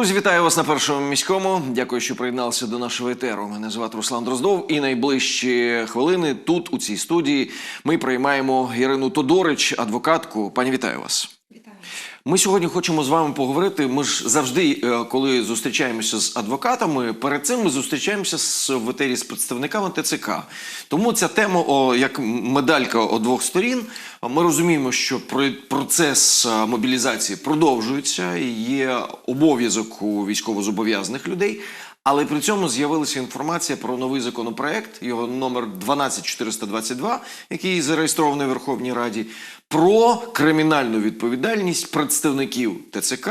Друзі, вітаю вас на першому міському. Дякую, що приєдналися до нашого етеру. Мене звати Руслан Дроздов. І найближчі хвилини тут, у цій студії, ми приймаємо Ірину Тодорич, адвокатку. Пані, вітаю вас. Ми сьогодні хочемо з вами поговорити. Ми ж завжди, е, коли зустрічаємося з адвокатами, перед цим ми зустрічаємося з в з представниками ТЦК. Тому ця тема, о, як медалька о двох сторін. Ми розуміємо, що про- процес е, мобілізації продовжується. Є обов'язок у військовозобов'язаних людей. Але при цьому з'явилася інформація про новий законопроект, його номер 12422, який зареєстрований в Верховній Раді, про кримінальну відповідальність представників ТЦК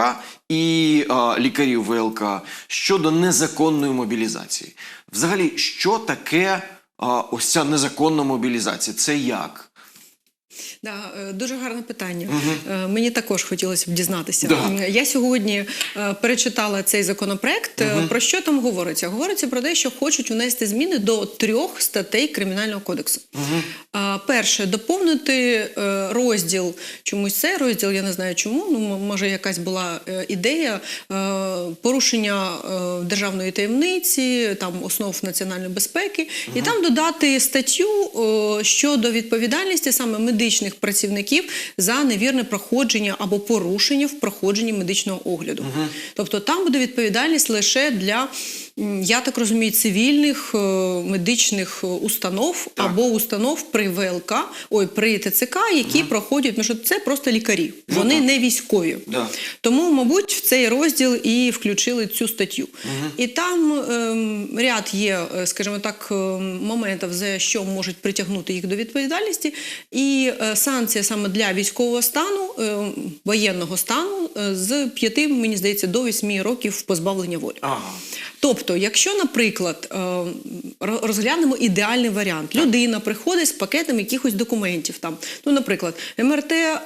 і а, лікарів ВЛК щодо незаконної мобілізації. Взагалі, що таке а, ось ця незаконна мобілізація? Це як? Да, е, дуже гарне питання. Е, Мені також хотілося б дізнатися. Да. Я сьогодні е, перечитала цей законопроект. Е, Про що там говориться? Говориться про те, що хочуть внести зміни до трьох статей Кримінального кодексу. Е, Перше, доповнити розділ чомусь цей розділ, я не знаю чому. Ну може, якась була ідея порушення державної таємниці, там основ національної безпеки, і там додати статтю щодо відповідальності саме медичних працівників за невірне проходження або порушення в проходженні медичного огляду. Тобто там буде відповідальність лише для. Я так розумію, цивільних е, медичних е, установ Так. або установ при ВЛК, ой, при ТЦК, які проходять, ну що це просто лікарі, Ну, вони так. не військові. Да. Тому, мабуть, в цей розділ і включили цю статтю. І там ем, ряд є, е, скажімо так, ем, моментів, за що можуть притягнути їх до відповідальності. І е, санкція саме для військового стану, ем, воєнного стану е, з 5, мені здається, до 8 років позбавлення волі. Ага. Тобто, якщо, наприклад, е, розглянемо ідеальний варіант, людина приходить з пакетом якихось документів, там, ну, наприклад, МРТ е,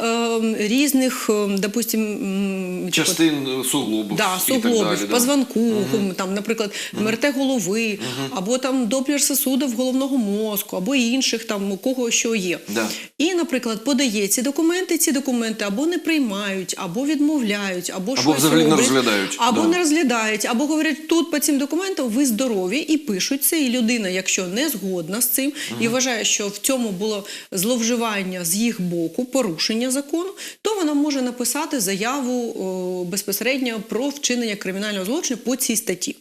різних, е, допустим, Частин суглобу. Да, суглобів, да. позвонку, там, наприклад, МРТ голови, або там доплер сосудів головного мозку, або інших там у кого що є. Да. І, наприклад, подає ці документи, ці документи або не приймають, або відмовляють, або, щось взагалі не розглядають. або Да. не розглядають, або говорять, тут по цим документам ви здорові і пишуть це. І людина, якщо не згодна з цим і вважає, що в цьому було зловживання з їх боку, порушення закону, то вона може написати заяву о, безпосередньо про вчинення кримінального злочину по цій статті.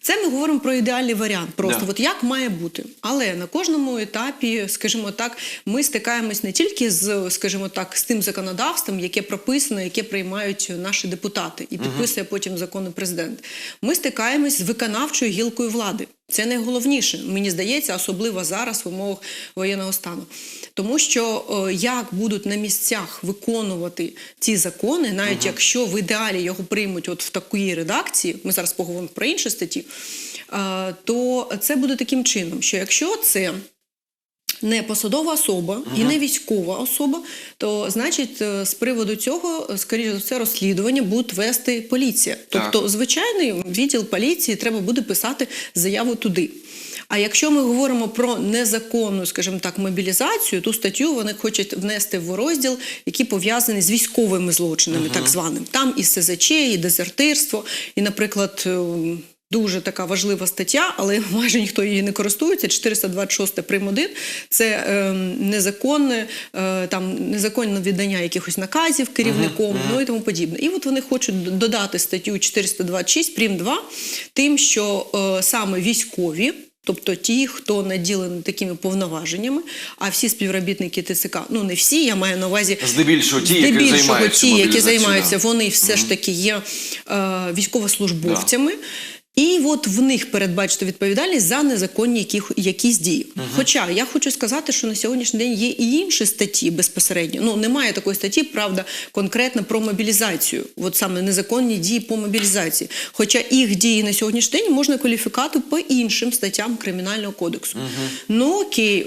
Це ми говоримо про ідеальний варіант. Просто Да. от як має бути. Але на кожному етапі, скажімо так, ми стикаємось не тільки з, скажімо так, з тим законодавством, яке прописано, яке приймають наші депутати, і підписує потім закони президент. Ми стикаємось з виконавчою гілкою влади. Це найголовніше, мені здається, особливо зараз в умовах воєнного стану. Тому що е, як будуть на місцях виконувати ці закони, навіть якщо в ідеалі його приймуть от в такій редакції, ми зараз поговоримо про інші статті, е, то це буде таким чином, що якщо це не посадова особа і не військова особа, то значить е, з приводу цього, е, скоріше за все, розслідування буде вести поліція. Так. Тобто, звичайний відділ поліції треба буде писати заяву туди. А якщо ми говоримо про незаконну, скажімо так, мобілізацію, ту статтю вони хочуть внести в розділ, який пов'язаний з військовими злочинами, так званим. Там і СЗЧ, і дезертирство, і, наприклад. Дуже така важлива стаття, але майже ніхто її не користується. 426 прим. 1 – це е, незаконне е, там незаконне віддання якихось наказів керівником, ну і тому подібне. І от вони хочуть додати статтю 426 прим. 2 тим, що е, саме військові. Тобто ті, хто наділені такими повноваженнями, а всі співробітники ТЦК, ну не всі, я маю на увазі Здебільшого ті, які здебільшого займаються ті, які займаються, вони все ж таки є е, військовослужбовцями. І от в них передбачити відповідальність за незаконні яких, якісь дії. Хоча я хочу сказати, що на сьогоднішній день є і інші статті безпосередньо. Ну немає такої статті, правда, конкретно про мобілізацію, от саме незаконні дії по мобілізації. Хоча їх дії на сьогоднішній день можна кваліфікувати по іншим статтям кримінального кодексу. Ну окей,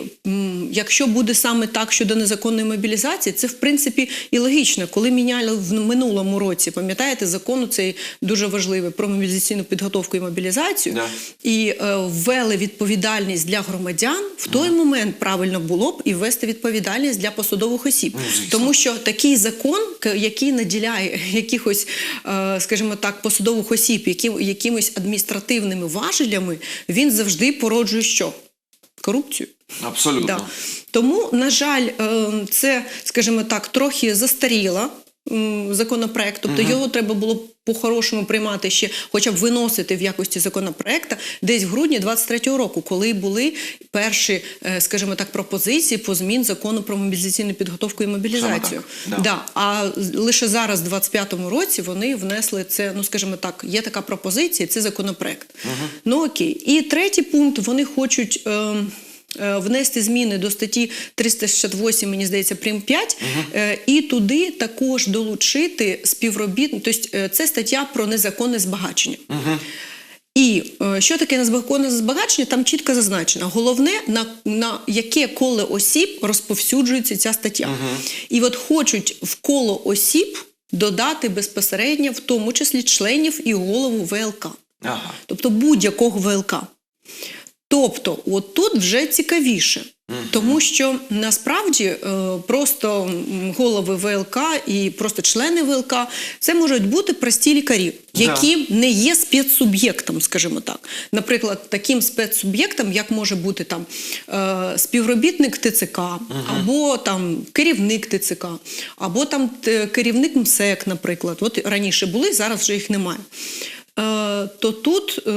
якщо буде саме так щодо незаконної мобілізації, це в принципі і логічно. Коли міняли в минулому році, пам'ятаєте, закон цей дуже важливий про мобілізаційну підготовку і мобілізацію Да. і е, ввели відповідальність для громадян, в той момент правильно було б і ввести відповідальність для посадових осіб. Ну. Тому що такий закон, який наділяє якихось, е, скажімо так, посадових осіб, які, якимись адміністративними важелями, він завжди породжує що? Корупцію. Абсолютно. Да. Тому, на жаль, е, це, скажімо так, трохи застаріла законопроект. Тобто його треба було по-хорошому приймати ще, хоча б виносити в якості законопроекта десь в грудні 23-го року, коли були перші, е, скажімо так, пропозиції по змін закону про мобілізаційну підготовку і мобілізацію. Так, да. Да. А лише зараз, в 25-му році, вони внесли це, ну скажімо так, є така пропозиція, це законопроект. Ну окей. І третій пункт вони хочуть. Е, Внести зміни до статті 368, мені здається, прим 5, е, і туди також долучити співробіт. Тобто е, це стаття про незаконне збагачення. І е, що таке незаконне збагачення, там чітко зазначено. Головне, на, на яке коло осіб розповсюджується ця стаття. І от хочуть в коло осіб додати безпосередньо, в тому числі членів і голову ВЛК. Ага. Тобто будь-якого ВЛК. Тобто, от тут вже цікавіше. Тому що насправді е, просто голови ВЛК і просто члени ВЛК це можуть бути прості лікарі, які не є спецсуб'єктом, скажімо так. Наприклад, таким спецсуб'єктом, як може бути там е, співробітник ТЦК, або там керівник ТЦК, або там керівник МСЕК, наприклад. От раніше були, зараз вже їх немає. Е, то тут, е,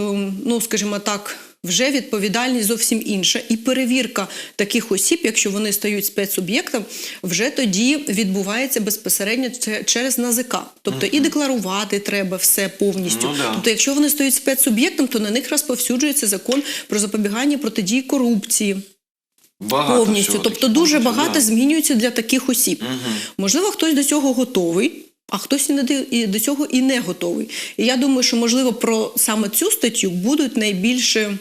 ну скажімо так, вже відповідальність зовсім інша. І перевірка таких осіб, якщо вони стають спецсуб'єктом, вже тоді відбувається безпосередньо через НАЗК. Тобто і декларувати треба все повністю. Ну, да. Тобто, якщо вони стають спецсуб'єктом, то на них розповсюджується закон про запобігання протидії корупції Багато повністю. всього Тобто дуже багато да. змінюється для таких осіб. Можливо, хтось до цього готовий. А хтось і до цього і не готовий. І я думаю, що можливо про саме цю статтю будуть найбільше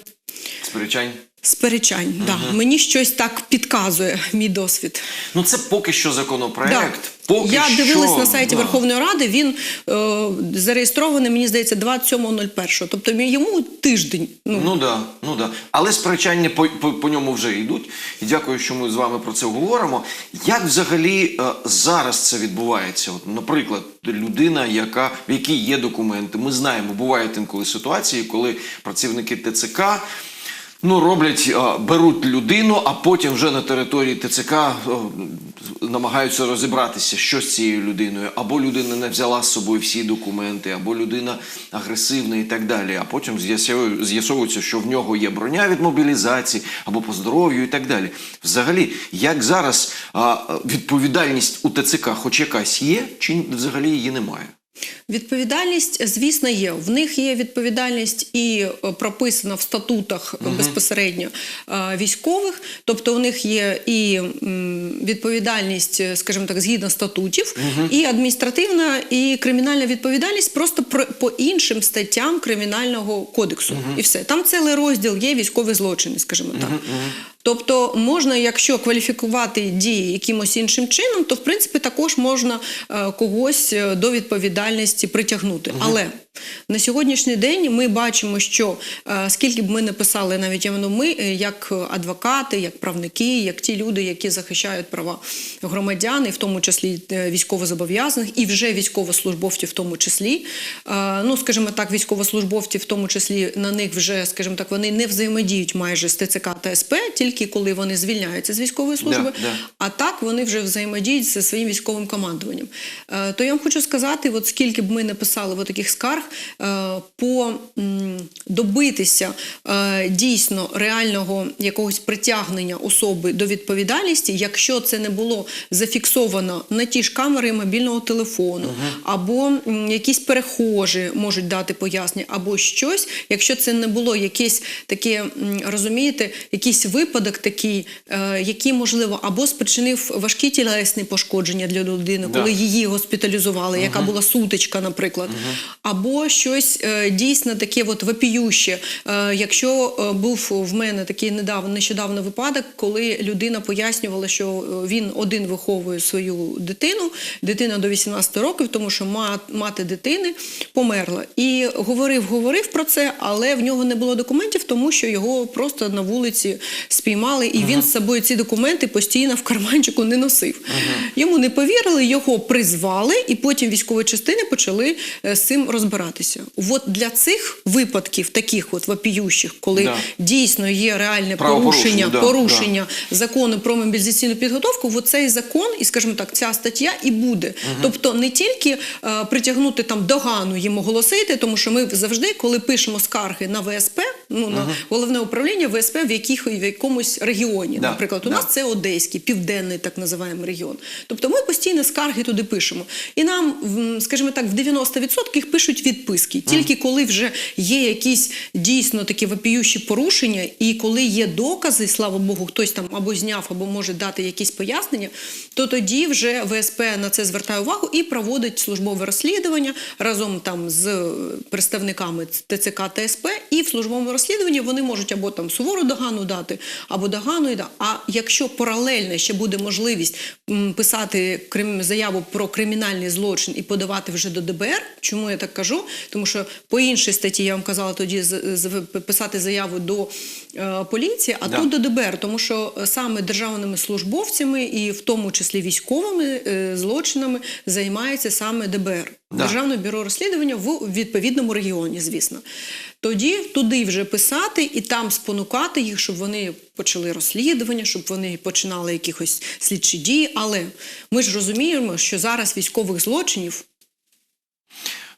Сперечань. Сперечань. Да. Мені щось так підказує мій досвід. Ну це поки що законопроект. Поки Я що, дивилась на сайті да. Верховної Ради. Він е, зареєстрований, мені здається, 27.01. Тобто йому тиждень. Ну, Ну да, ну да. Але сперечання по, по, по ньому вже йдуть. І дякую, що ми з вами про це говоримо. Як взагалі е, зараз це відбувається? От, наприклад, людина, яка в якій є документи. Ми знаємо, бувають інколи ситуації, коли працівники ТЦК. Ну, роблять, беруть людину, а потім вже на території ТЦК намагаються розібратися, що з цією людиною. Або людина не взяла з собою всі документи, або людина агресивна і так далі. А потім з'ясовує- з'ясовується, що в нього є броня від мобілізації, або по здоров'ю і так далі. Взагалі, як зараз відповідальність у ТЦК хоч якась є, чи взагалі її немає? Відповідальність, звісно, є. В них є відповідальність і е, прописана в статутах е, безпосередньо е, військових. Тобто у них є і відповідальність, е, скажімо так, згідно статутів, і адміністративна, і кримінальна відповідальність просто про- по іншим статтям кримінального кодексу. І все. Там цілий розділ є військові злочини, скажімо так. Тобто можна, якщо кваліфікувати дії якимось іншим чином, то в принципі також можна е, когось е, до відповідальності притягнути. Але на сьогоднішній день ми бачимо, що е, скільки б ми не писали, навіть іменно ми, як адвокати, як правники, як ті люди, які захищають права громадян, і в тому числі військовозобов'язаних, і вже військовослужбовців, в тому числі. Ну, скажімо так, військовослужбовці, в тому числі на них вже, скажімо так, вони не взаємодіють майже з ТЦК та СП, тільки коли вони звільняються з військової служби. Да, да. А так вони вже взаємодіють зі своїм військовим командуванням. Е, То я вам хочу сказати, от скільки б ми не писали от таких скарг, е, по м, добитися е, дійсно реального якогось притягнення особи до відповідальності, якщо це не було зафіксовано на ті ж камери мобільного телефону, або м, якісь перехожі можуть дати пояснення, або щось, якщо це не було якесь таке, м, розумієте, якийсь випадок такий, е, який можливо або спричинив важкі тілесні пошкодження для людини, Да. коли її госпіталізували, яка була сутичка, наприклад, або або щось е, дійсно таке от вопіюще. Е, якщо був в мене такий недавно нещодавно випадок, коли людина пояснювала, що він один виховує свою дитину, дитина до 18 років, тому що мати дитини померла. І говорив, говорив про це, але в нього не було документів, тому що його просто на вулиці спіймали, і він з собою ці документи постійно в карманчику не носив. Йому не повірили, його призвали, і потім військові частини почали е, з цим розбиратися. От для цих випадків, таких от вопіющих, коли Да. дійсно є реальне порушення, да, порушення закону про мобілізаційну підготовку, от цей закон і, скажімо так, ця стаття і буде. Тобто не тільки е, притягнути там догану їм оголосити, тому що ми завжди, коли пишемо скарги на ВСП, ну на головне управління ВСП в яких в якомусь регіоні. Да, Наприклад, у да. нас це Одеський, південний так називаємо регіон. Тобто ми постійно скарги туди пишемо. І нам, скажімо так, в 90% пишуть відписки. Тільки коли вже є якісь дійсно такі вопіющі порушення, і коли є докази, слава Богу, хтось там або зняв, або може дати якісь пояснення, то тоді вже ВСП на це звертає увагу і проводить службове розслідування разом там з представниками ТЦК та СП. І в службовому розслідуванні вони можуть або там сувору догану дати, або догану і да. А якщо паралельно ще буде можливість писати заяву про кримінальний злочин і подавати вже до ДБР, чому я так кажу? Тому що по іншій статті я вам казала тоді писати заяву до поліції, а Да. тут до ДБР, тому що е, саме державними службовцями і в тому числі військовими е, злочинами займається саме ДБР. Да. Державне бюро розслідування в відповідному регіоні, звісно. Тоді туди вже писати і там спонукати їх, щоб вони почали розслідування, щоб вони починали якихось слідчі дії. Але ми ж розуміємо, що зараз військових злочинів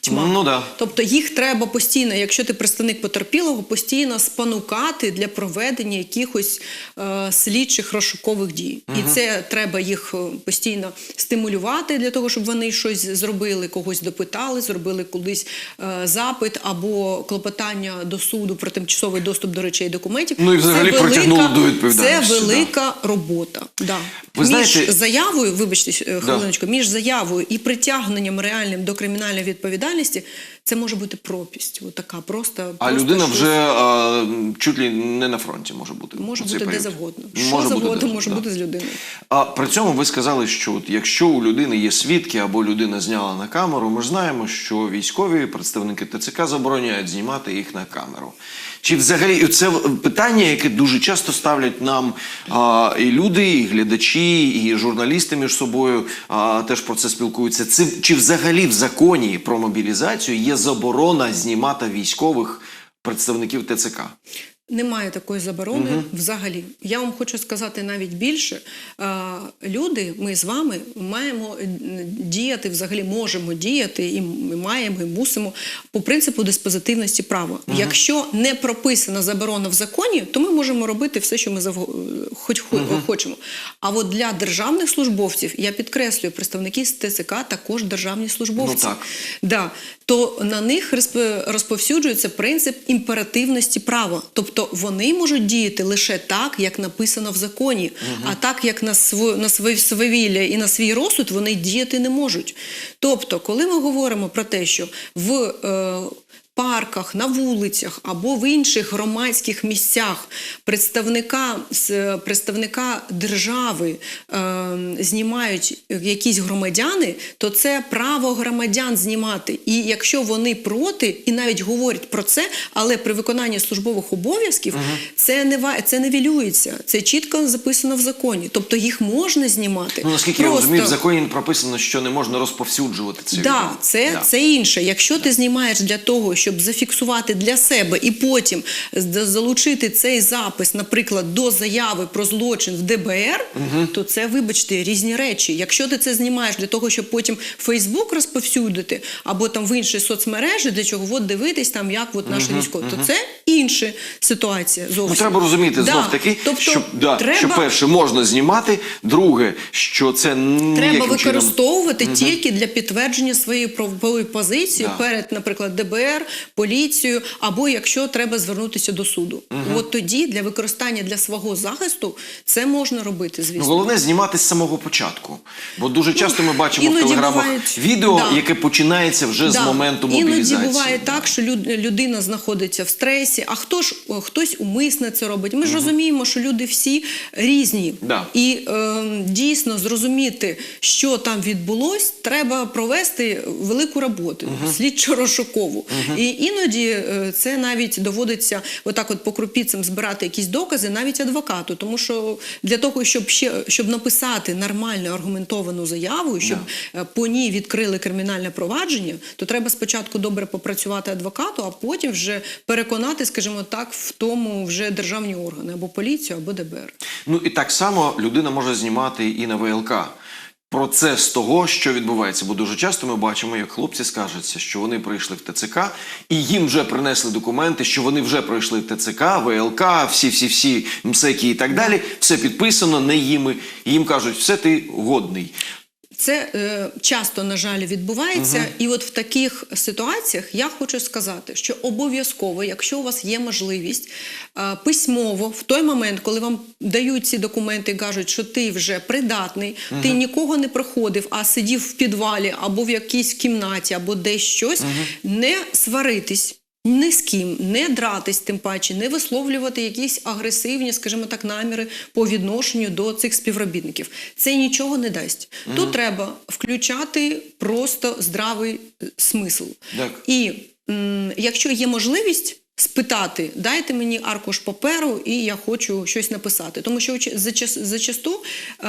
тьма. Ну да. Тобто їх треба постійно, якщо ти представник потерпілого, постійно спонукати для проведення якихось е, слідчих розшукових дій. І це треба їх е, постійно стимулювати для того, щоб вони щось зробили, когось допитали, зробили кудись е, запит або клопотання до суду про тимчасовий доступ до речей і документів. Ну і взагалі Це притягнули велика- до відповідальності, Це да. робота. Да. Ви між знаєте- заявою, вибачте, е, хвилиночку, між заявою і притягненням реальним до кримінальної відповідальності, це може бути пропість. Така просто А просто людина щось. вже а, чуть ли не на фронті може бути. може бути період. де завгодно. Що може завгодно бути, може да. бути з людиною. А при цьому ви сказали, що от якщо у людини є свідки або людина зняла на камеру, ми ж знаємо, що військові представники ТЦК забороняють знімати їх на камеру. Чи взагалі це питання, яке дуже часто ставлять нам а, і люди, і глядачі, і журналісти між собою а, теж про це спілкуються. Це чи взагалі в законі про мобілізацію є заборона знімати військових представників ТЦК? Немає такої заборони взагалі. Я вам хочу сказати навіть більше. Люди, ми з вами маємо е, діяти, взагалі можемо діяти, і ми маємо, і мусимо по принципу диспозитивності права. Якщо не прописана заборона в законі, то ми можемо робити все, що ми завго- хоч хо- хочемо. А от для державних службовців, я підкреслюю, представники з ТЦК також державні службовці. Ну, так. Да, то на них розп- розповсюджується принцип імперативності права. Тобто вони можуть діяти лише так, як написано в законі, а так, як на св... на своє свавілля і на свій розсуд, вони діяти не можуть. Тобто, коли ми говоримо про те, що в е, парках, на вулицях або в інших громадських місцях представника, представника держави е, знімають якісь громадяни, то це право громадян знімати. І якщо вони проти і навіть говорять про це, але при виконанні службових обов'язків це не це невілюється. Це чітко записано в законі. Тобто їх можна знімати. Ну наскільки я розумію, в законі прописано, що не можна розповсюджувати це Да, це, Да. це інше. Якщо ти знімаєш для того, щоб зафіксувати для себе і потім залучити цей запис, наприклад, до заяви про злочин в ДБР, то це, вибачте, різні речі. Якщо ти це знімаєш для того, щоб потім Фейсбук розповсюдити, або там в інші соцмережі, для чого от дивитись там, як от наші військові, то це інша ситуація. Зовсім Ну, треба розуміти Да. знов таки, тобто, що, да, треба, що перше можна знімати, друге, що це Треба чином... використовувати тільки для підтвердження своєї правової позиції Да. перед, наприклад, ДБР, поліцією, або якщо треба звернутися до суду. От тоді для використання для свого захисту це можна робити, Ну, звісно. головне знімати з самого початку. Бо дуже часто ми бачимо в телеграмах бувають- відео, Да. яке починається вже з моменту мобілізації. Іноді буває Да. так, що людина знаходиться в стресі, а хто ж хтось умисне це робить. Ми ж розуміємо, що люди всі різні. Да. І е, дійсно зрозуміти, що там відбулось, треба провести велику роботу, слідчо-розшукову. І іноді е, це навіть доводиться отак, от по крупіцям збирати якісь докази, навіть адвокату. Тому що для того, щоб ще щоб написати нормальну аргументовану заяву, щоб е, по ній відкрили кримінальне провадження, то треба спочатку добре попрацювати адвокату, а потім вже переконати, скажімо так, в тому вже державні органи або поліцію, або ДБР. Ну і так само людина може знімати і на ВЛК. Процес того, що відбувається, бо дуже часто ми бачимо, як хлопці скажуться, що вони прийшли в ТЦК, і їм вже принесли документи, що вони вже пройшли в ТЦК, ВЛК, всі, всі, всі МСЕКи і так далі. Все підписано не їми. І їм кажуть, все ти годний. Це е, часто, на жаль, відбувається. І от в таких ситуаціях я хочу сказати, що обов'язково, якщо у вас є можливість е, письмово, в той момент, коли вам дають ці документи і кажуть, що ти вже придатний, ти нікого не проходив, а сидів в підвалі або в якійсь кімнаті, або десь щось, не сваритись. Ні з ким не дратись, тим паче, не висловлювати якісь агресивні, скажімо так, наміри по відношенню до цих співробітників. Це нічого не дасть. Тут треба включати просто здравий е, смисл. Так. І м, якщо є можливість. Спитати, дайте мені аркуш паперу, і я хочу щось написати. Тому що зачасту е,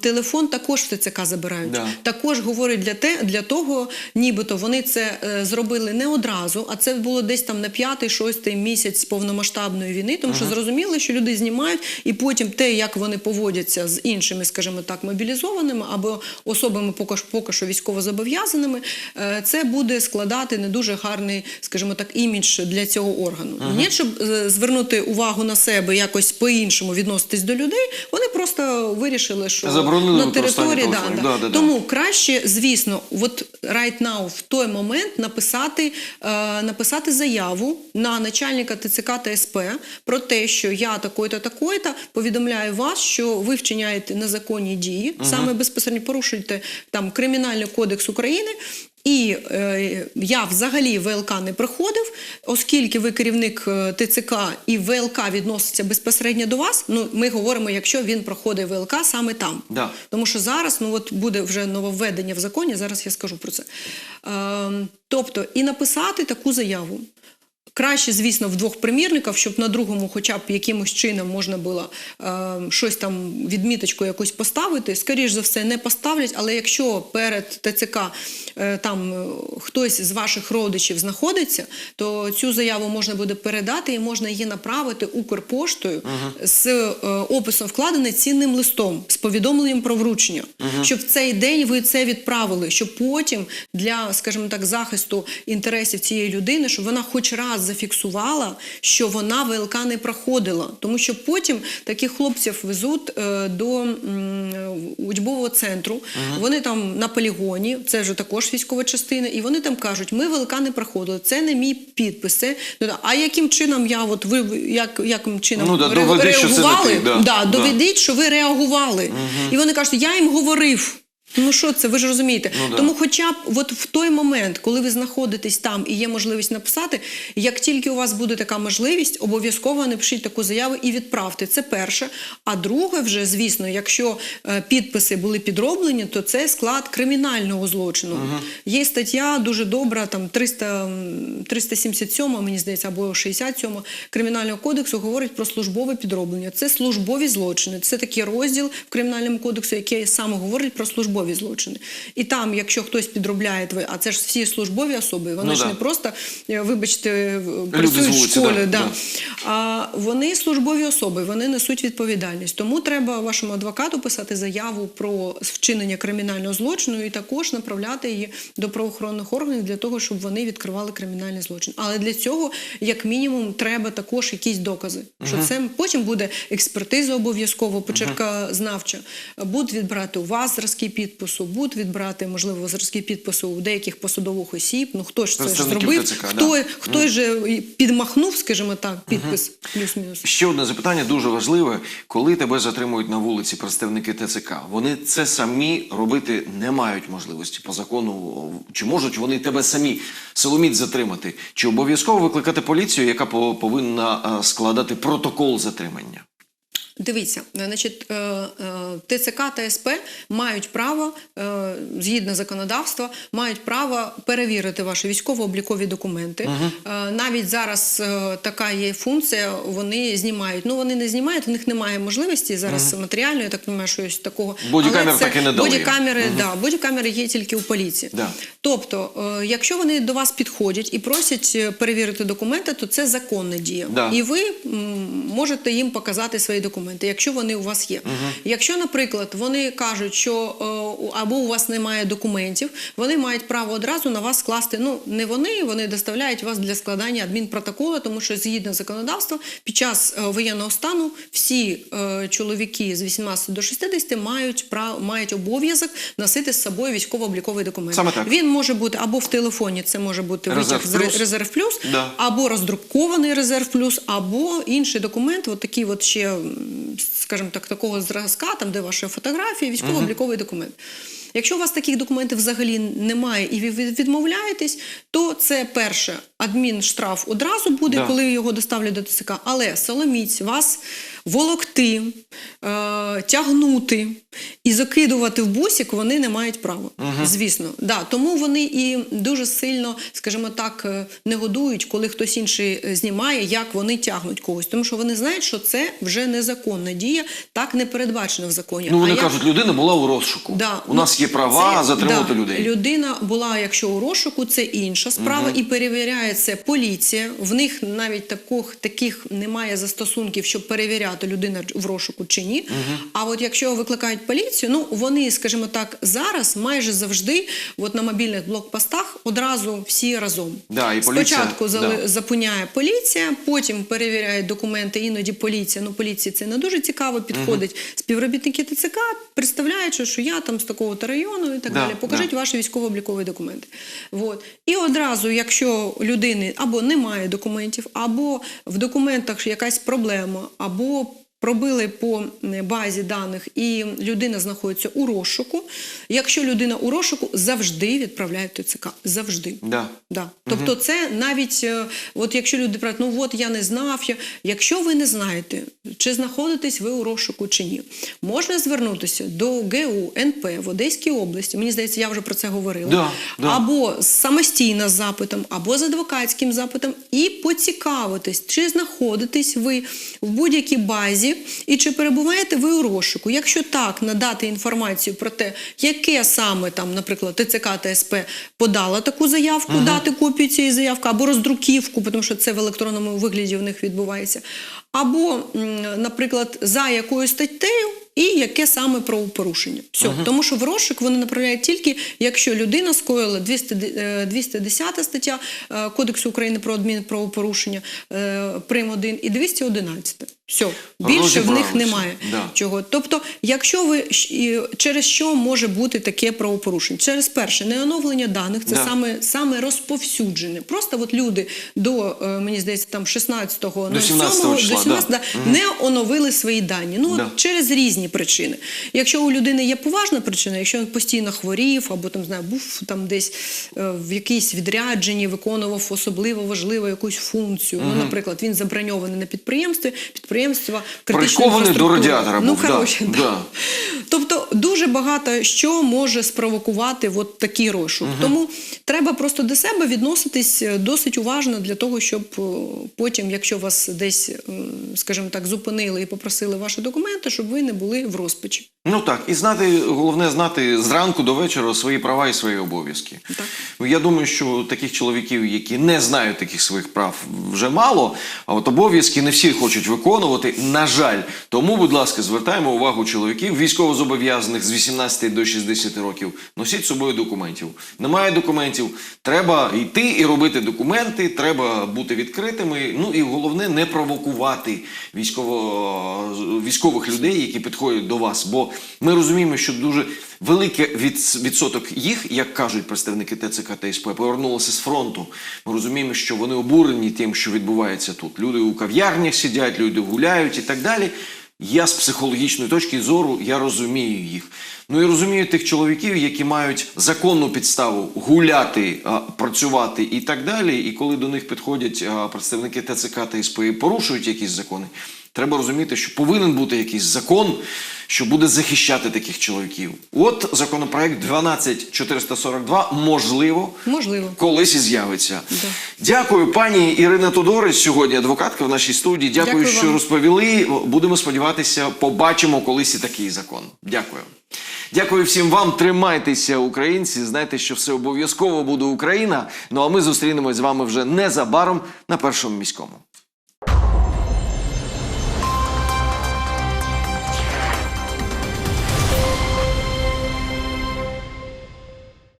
телефон також в ТЦК забирають. Да. Також говорять для те, для того, нібито вони це е, зробили не одразу, а це було десь там на п'ятий, шостий місяць повномасштабної війни, тому що зрозуміли, що люди знімають, і потім те, як вони поводяться з іншими, скажімо так, мобілізованими або особами поки, поки що військовозобов'язаними, е, це буде складати не дуже гарний, скажімо так, імідж для цього органу. Ні, щоб е, звернути увагу на себе, якось по-іншому відноситись до людей, вони просто вирішили, що Заборонили на території да, да. Да, да, да. Краще, звісно, от right now, в той момент написати, е, написати заяву на начальника ТЦК та СП про те, що я такой-то, такой-то повідомляю вас, що ви вчиняєте незаконні дії, саме безпосередньо порушуєте там Кримінальний кодекс України. І е, я взагалі ВЛК не проходив, оскільки ви керівник е, ТЦК і ВЛК відноситься безпосередньо до вас. Ну, ми говоримо, якщо він проходить ВЛК саме там. Да. Тому що зараз ну от буде вже нововведення в законі. Зараз я скажу про це. Е, тобто, і написати таку заяву. Краще, звісно, в двох примірниках, щоб на другому, хоча б якимось чином можна було е, щось там відміточку якусь поставити. Скоріш за все, не поставлять, але якщо перед ТЦК е, там е, хтось з ваших родичів знаходиться, то цю заяву можна буде передати і можна її направити Укрпоштою з е, описом вкладений цінним листом з повідомленням про вручення, щоб в цей день ви це відправили, щоб потім для, скажімо так, захисту інтересів цієї людини, щоб вона хоч раз зафіксувала, що вона ВЛК не проходила, тому що потім таких хлопців везуть е, до учбового центру. Вони там на полігоні, це вже також військова частина, і вони там кажуть: ми ВЛК не проходили, це не мій підпис. Це... ну. А яким чином я от ви як, яким чином Ну, да, ре- доведи, що це не реагували? ти, да, Да, да. доведіть, що ви реагували. І вони кажуть, я їм говорив. Ну що це, ви ж розумієте? Ну, да. Тому хоча б от в той момент, коли ви знаходитесь там і є можливість написати, як тільки у вас буде така можливість, обов'язково напишіть таку заяву і відправте. Це перше. А друге, вже звісно, якщо е, підписи були підроблені, то це склад кримінального злочину. Є стаття дуже добра, там 300, м, 377, мені здається, або 67 кримінального кодексу говорить про службове підроблення. Це службові злочини. Це такий розділ в кримінальному кодексу, який саме говорить про службові. Службові злочини. І там, якщо хтось підробляє твої, а це ж всі службові особи, вони Ну, ж да. не просто, е, вибачте, в- працюють в школі. да, Да, да. А вони службові особи, вони несуть відповідальність. Тому треба вашому адвокату писати заяву про вчинення кримінального злочину і також направляти її до правоохоронних органів для того, щоб вони відкривали кримінальний злочин. Але для цього, як мінімум, треба також якісь докази. Що це потім буде експертиза обов'язково, почерка знавча. Будуть відбирати у вас зразки підпису, будуть відбирати, можливо, зразки підпису у деяких посадових осіб. Ну хто ж це ж зробив? ТЦК, хто, да. хто ж і підмахнув, скажімо так, підпис плюс-мінус. Ще одне запитання дуже важливе. Коли тебе затримують на вулиці представники ТЦК, вони це самі робити не мають можливості по закону. Чи можуть вони тебе самі силоміць затримати? Чи обов'язково викликати поліцію, яка по- повинна е, складати протокол затримання? Дивіться, значить, е, е, ТЦК та СП мають право, е, згідно законодавства, мають право перевірити ваші військово-облікові документи. Е, Навіть зараз е, така є функція, вони знімають. Ну, вони не знімають, в них немає можливості зараз матеріально, я так розумію, щось такого. Бодікамер Але це- так і не дали. Бодікамери, да, бодікамери є тільки у поліції. Да. Тобто, е, якщо вони до вас підходять і просять е, перевірити документи, то це законна дія. Да. І ви можете їм показати свої документи, якщо вони у вас є. Якщо, наприклад, вони кажуть, що е, або у вас немає документів, вони мають право одразу на вас скласти. Ну не вони, вони доставляють вас для складання адмінпротоколу, тому що згідно законодавства, під час е, воєнного стану всі е, чоловіки з 18 до 60 мають прав, мають обов'язок носити з собою військово-обліковий документ. Саме так. Він може бути або в телефоні, це може бути Резерв витяг з плюс. резерв плюс, Да. або роздрукований резерв плюс, або інший документ, от такий от ще, скажімо так, такого зразка, там де ваші фотографії, військово-обліковий документ. Якщо у вас таких документів взагалі немає і ви відмовляєтесь, то це перше адмінштраф одразу буде, Да. коли його доставлять до ТЦК. Але соломіць вас волокти, е, тягнути і закидувати в бусик вони не мають права. Звісно, да, тому вони і дуже сильно, скажімо так, е, не годують, коли хтось інший е, знімає, як вони тягнуть когось. Тому що вони знають, що це вже незаконна дія, так не передбачено в законі. Ну вони А як- кажуть, людина була у розшуку. Да, У нас є права це- затримувати да, людей. Людина була, якщо у розшуку, це інша справа, і перевіряє це поліція. В них навіть таких, таких немає застосунків, щоб перевіряти людина в розшуку чи ні. А от якщо викликають поліцію, ну вони, скажімо так, зараз майже завжди, от на мобільних блокпостах, одразу всі разом. Да, і поліція, Спочатку да. поліція, потім перевіряють документи. Іноді поліція. Ну поліції це не дуже цікаво підходить. Співробітники ТЦК представляють, що- я там з такого-то району і так Да, далі. Покажіть да. ваші військово-облікові документи. І одразу, якщо людини або немає документів, або в документах якась проблема, або Пробили по е, базі даних, і людина знаходиться у розшуку. Якщо людина у розшуку, завжди відправляють ТЦК. Завжди. Да. Да. Тобто, це навіть, е, от якщо люди кажуть, ну от я не знав, я... якщо ви не знаєте, чи знаходитесь ви у розшуку чи ні, можна звернутися до ГУ НП в Одеській області. Мені здається, я вже про це говорила. Да, да. Або самостійно з запитом, або з адвокатським запитом, і поцікавитись, чи знаходитесь ви в будь-якій базі, і чи перебуваєте ви у розшуку. Якщо так, надати інформацію про те, яке саме там, наприклад, ТЦК та СП подала таку заявку, дати копію цієї заявки, або роздруківку, тому що це в електронному вигляді в них відбувається. Або, наприклад, за якою статтею. І яке саме правопорушення. Все. Тому що в розшук вони направляють тільки, якщо людина скоїла 200, е, 210 стаття е, Кодексу України про адмінправопорушення е, прим. 1 і 211. Все. Більше в них немає Да. чого. Тобто, якщо ви через що може бути таке правопорушення? Через перше, неоновлення даних, це Да. саме, саме розповсюджене. Просто от люди до, е, мені здається, там 16-го, До 17-го до 17 да, не оновили свої дані. Ну, от через різні причини. Якщо у людини є поважна причина, якщо він постійно хворів або там знаю, був там десь е, в якійсь відрядженні, виконував особливо важливу якусь функцію. Ну, наприклад, він заброньований на підприємстві, підприємства Прикований до радіатора Ну, був, коротше, да. да. Тобто дуже багато що може спровокувати от такий розшук. Тому треба просто до себе відноситись е, досить уважно для того, щоб е, потім, якщо вас десь, скажімо так, зупинили і попросили ваші документи, щоб ви не були в розпачі. Ну так, і знати, головне знати зранку до вечора свої права і свої обов'язки. Так. Я думаю, що таких чоловіків, які не знають таких своїх прав, вже мало. А от обов'язки не всі хочуть виконувати. На жаль, тому, будь ласка, звертаємо увагу чоловіків, військовозобов'язаних з 18 до 60 років. Носіть з собою документів. Немає документів. Треба йти і робити документи. Треба бути відкритими. Ну і головне не провокувати військово військових людей, які підходять до вас. Бо ми розуміємо, що дуже великий відсоток їх, як кажуть представники ТЦК та СП, повернулося з фронту. Ми розуміємо, що вони обурені тим, що відбувається тут. Люди у кав'ярнях сидять, люди гуляють і так далі. Я з психологічної точки зору я розумію їх. Ну і розумію тих чоловіків, які мають законну підставу гуляти, працювати і так далі. І коли до них підходять представники ТЦК та СП порушують якісь закони, треба розуміти, що повинен бути якийсь закон, що буде захищати таких чоловіків. От законопроект 12442, можливо, Можливо. колись і з'явиться. Да. Дякую, пані Ірина Тодорець, сьогодні адвокатка в нашій студії. Дякую, Дякую що вам. розповіли. Будемо сподіватися, побачимо колись і такий закон. Дякую. Дякую всім вам. Тримайтеся, українці. Знайте, що все обов'язково буде Україна. Ну а ми зустрінемось з вами вже незабаром на першому міському.